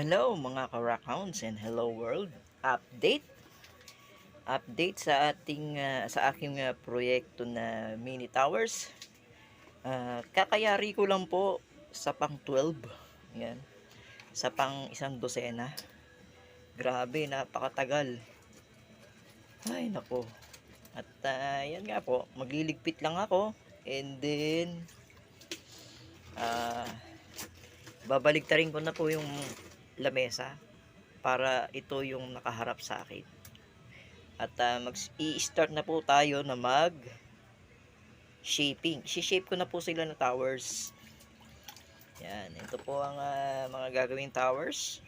Hello mga ka-rockhounds and hello world. Update. Update sa ating ah, sa aking ah, proyekto na mini towers. Ah, kakayari ko lang po sa pang 12. Yan. Sa pang isang dosena. Grabe, napakatagal. Ay, nako. At ah, yan nga po, magliligpit lang ako and then ah babaligtarin ko na po yung lamesa para ito yung nakaharap sa akin. At ah, mag i-start na po tayo na mag shaping. Si-shape ko na po sila na towers. Yan, ito po ang ah, mga gagawing towers.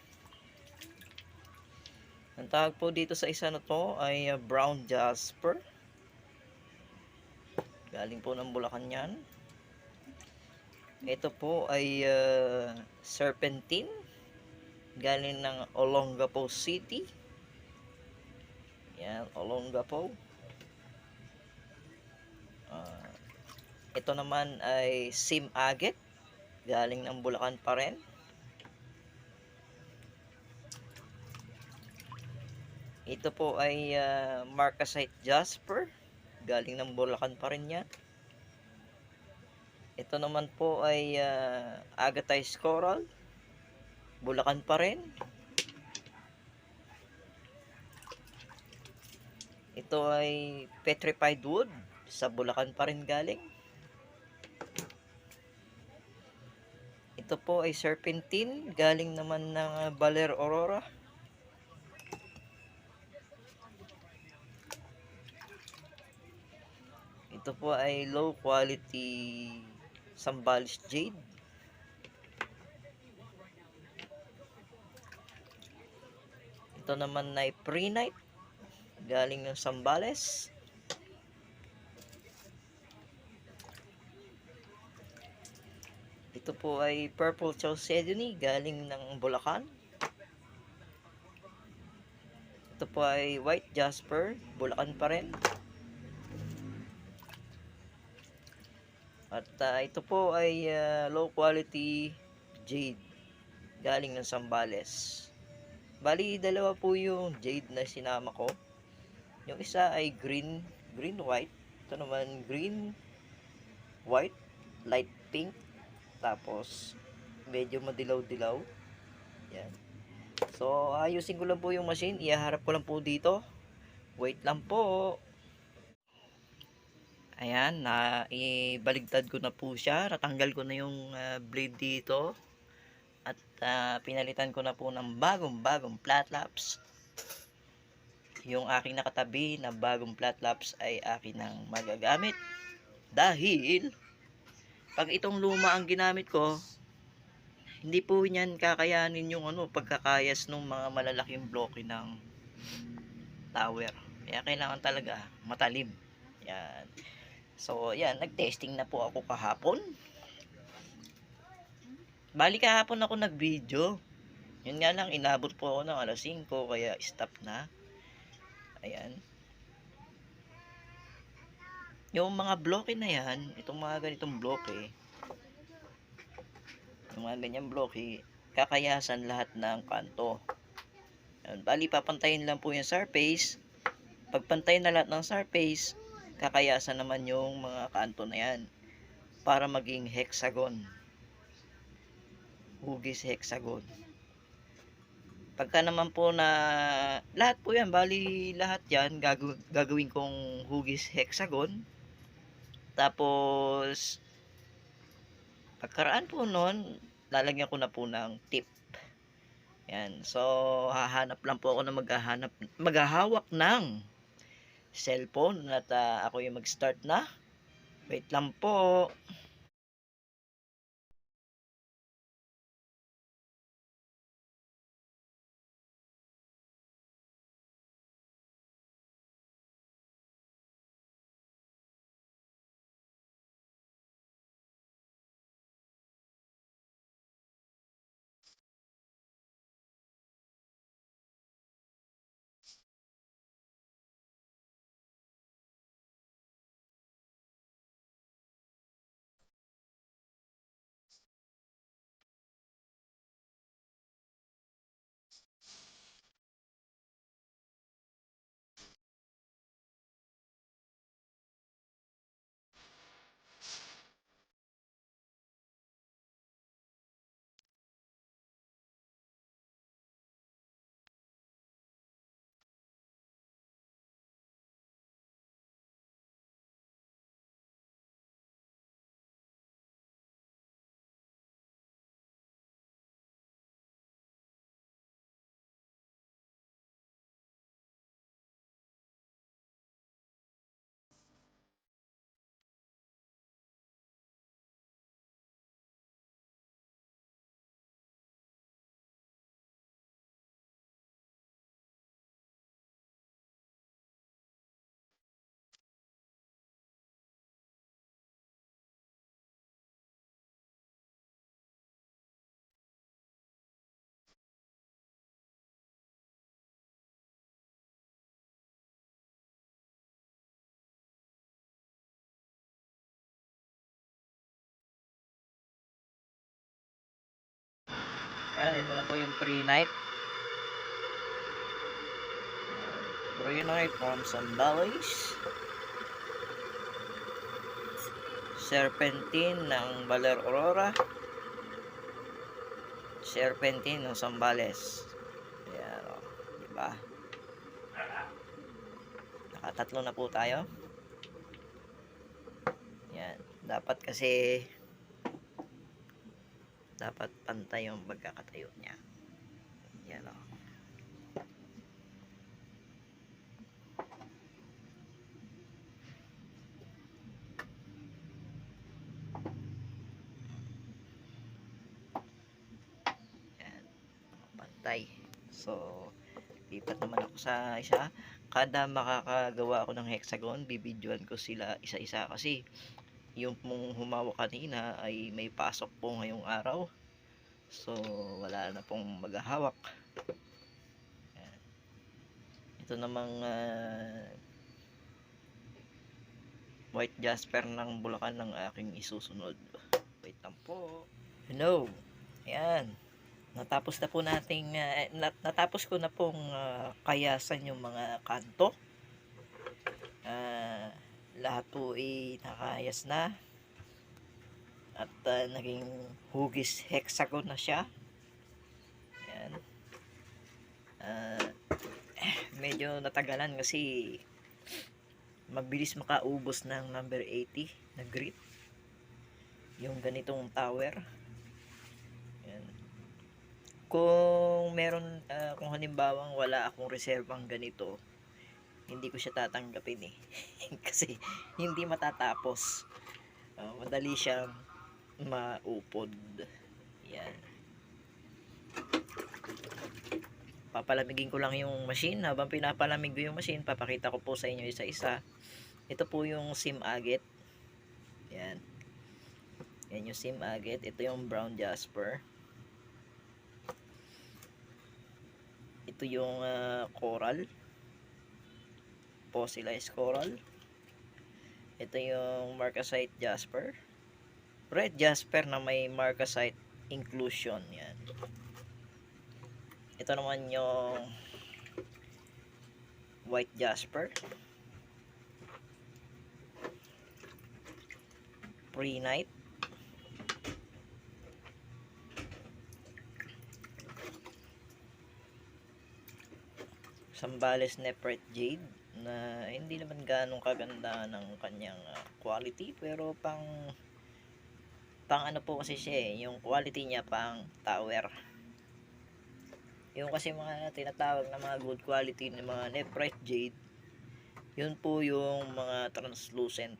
Ang tawag po dito sa isa na to ay ah, brown jasper. Galing po ng Bulacan yan. Ito po ay uh, serpentine galing ng Olongapo City. Yan, Olongapo. Ah, ito naman ay Sim Agate galing ng Bulacan pa rin. Ito po ay uh, Marcasite Jasper galing ng Bulacan pa rin yan. Ito naman po ay uh, Agatized Coral. Bulacan pa rin. Ito ay Petrified Wood. Sa Bulacan pa rin galing. Ito po ay Serpentine. Galing naman ng uh, Baler Aurora. Ito po ay low quality Sambales Jade. Ito naman ay Pre-Night. Galing ng Sambales. Ito po ay Purple Chalcedony. Galing ng Bulacan. Ito po ay White Jasper. Bulacan pa rin. At ah, ito po ay ah, low quality jade galing ng Sambales. Bali, dalawa po yung jade na sinama ko. Yung isa ay green, green white. Ito naman green white, light pink. Tapos medyo madilaw-dilaw. Yan. So, ayusin ko lang po yung machine. Ihaharap ko lang po dito. Wait lang po. Ayan, na ibaligtad ko na po siya. Natanggal ko na yung ah, blade dito. Ah, pinalitan ko na po ng bagong-bagong flat laps. Yung aking nakatabi na bagong flat laps ay akin ang magagamit. Dahil pag itong luma ang ginamit ko, hindi po niyan kakayanin yung ano, pagkakayas ng mga malalaking bloke ng tower. Kaya kailangan talaga matalim. Yan. So, yan, nag-testing na po ako kahapon. Bali kahapon ako nag-video. Yun nga lang, inabot po ako ng alas 5, kaya stop na. Ayan. Yung mga bloke na yan, itong mga ganitong bloke, yung mga ganyang bloke, kakayasan lahat ng kanto. Ayan. Bali, papantayin lang po yung surface. Pagpantay na lahat ng surface, kakayasan naman yung mga kanto na yan para maging hexagon hugis hexagon pagka naman po na lahat po yan bali lahat yan gagu gagawin kong hugis hexagon tapos pagkaraan po nun lalagyan ko na po ng tip yan so hahanap lang po ako na maghahanap maghahawak ng cellphone at ah, ako yung mag-start na. Wait lang po. Ayan, ito na po yung pre-night. Pre-night from Sambales. Serpentine ng Baler Aurora. Serpentine ng Sambales. Ayan, o. Diba? Nakatatlo na po tayo. Yan. Dapat kasi dapat pantay yung pagkakatayo niya. Yan o. Yan. Pantay. So, lipat naman ako sa isa. Kada makakagawa ako ng hexagon, bibidyoan ko sila isa-isa kasi yung pong humawak kanina ay may pasok po ngayong araw. So, wala na pong maghahawak. Ito namang ah, white jasper ng Bulacan ng aking isusunod. Wait lang po. Hello. Ayan. Natapos na po nating nat- natapos ko na pong ah, kayasan yung mga kanto. Ah, lahat po ay nakayas na. At ah, naging hugis hexagon na siya. Yan Ah, medyo natagalan kasi magbilis makaubos ng number 80 na grit yung ganitong tower. Yan kung meron ah, kung halimbawang wala akong reservang ganito hindi ko siya tatanggapin eh. Kasi hindi matatapos. Ah, madali siyang maupod. Yan. Papalamigin ko lang yung machine. Habang pinapalamig yung machine papakita ko po sa inyo isa isa ito po yung sim agate. Yan. Yan yung sim agate. Ito yung brown jasper. Ito yung ah, coral fossilized coral. Ito yung marcasite jasper. Red jasper na may marcasite inclusion yan. Ito naman yung white jasper. Pre-night Sambales Neprite Jade na hindi naman ganong kaganda ng kanyang ah, quality pero pang pang ano po kasi siya eh, yung quality niya pang tower. Yung kasi mga tinatawag na mga good quality ng mga Neprite Jade yun po yung mga translucent.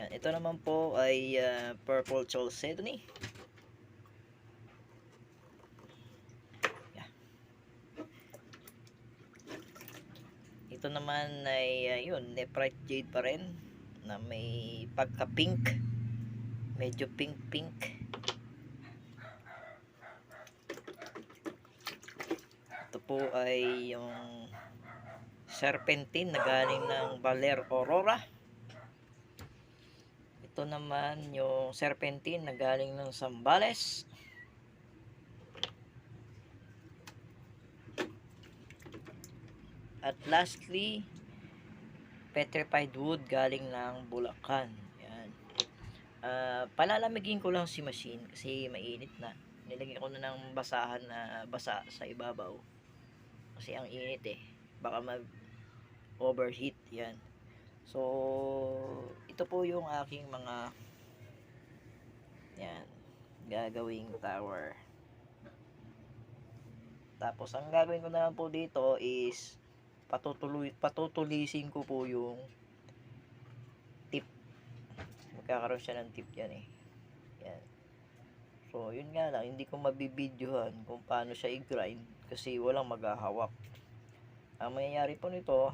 Yan, ito naman po ay ah, purple chalcedony ito naman ay uh, yun, Neprite Jade pa rin na may pagka pink medyo pink pink ito po ay yung serpentine na galing ng Baler Aurora. Ito naman yung serpentine na galing ng Sambales At lastly, petrified wood galing ng Bulacan. Yan. Ah, palalamigin ko lang si machine kasi mainit na. Nilagyan ko na ng basahan na basa sa ibabaw. Kasi ang init eh. Baka mag overheat yan. So, ito po yung aking mga yan, gagawing tower. Tapos, ang gagawin ko naman po dito is patutuloy patutulisin ko po yung tip. Magkakaroon siya ng tip yan eh. Yan. So yun nga lang hindi ko mabibidyohan kung paano siya i-grind kasi walang maghahawak. Ang mangyayari po nito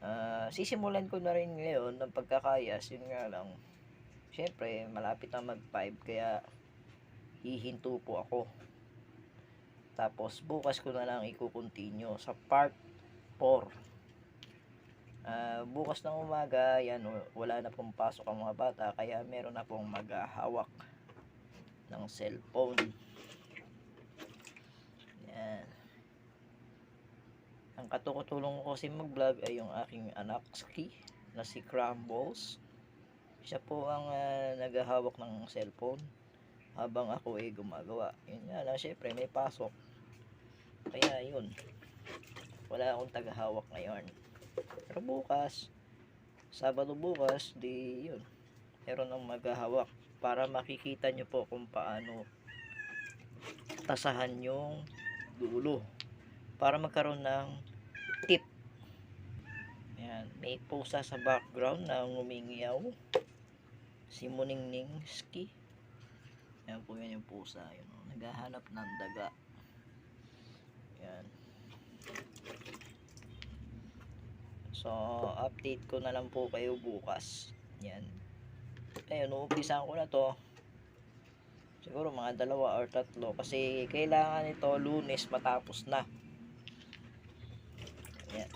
ah, sisimulan ko na rin ngayon ng pagkakayas yun nga lang. Syempre malapit na mag 5 kaya hihinto po ako. Tapos bukas ko na lang i-continue sa part 4. Ah, bukas ng umaga, yan wala na pong pasok ang mga bata kaya meron na pong maghahawak. ng cellphone. Yan. Ang katutulong ko kasi mag-vlog ay yung aking anak Ski na si Crumbles. Siya po ang ah, naghahawak ng cellphone habang ako ay gumagawa. Yun nga lang, syempre may pasok. Kaya yun. Wala akong tagahawak ngayon. Pero bukas, Sabado bukas, di yun. Meron ang maghahawak para makikita nyo po kung paano tasahan yung dulo para magkaroon ng tip. Yan, may pusa sa background na ngumingiyaw. Si Muningning Ski. Yan po yan yung pusa. Yun, naghahanap ng daga. Yan. So, update ko na lang po kayo bukas. Yan. Ayun, uumpisahan ko na to. Siguro mga dalawa or tatlo. Kasi kailangan ito lunes matapos na. Yan.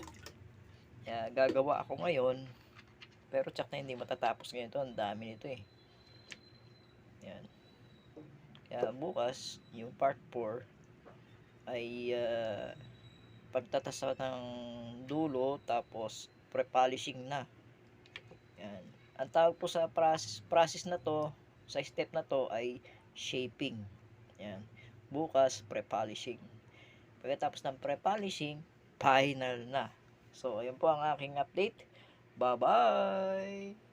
Kaya gagawa ako ngayon. Pero tsak na hindi matatapos ngayon to. Ang dami nito eh. Yan. Kaya bukas, yung part 4 ay ah, pagtatasa ng dulo tapos pre-polishing na. Yan. Ang tawag po sa process, process na to, sa step na to ay shaping. Yan. Bukas pre-polishing. Pagkatapos ng pre-polishing, final na. So, ayun po ang aking update. Bye-bye!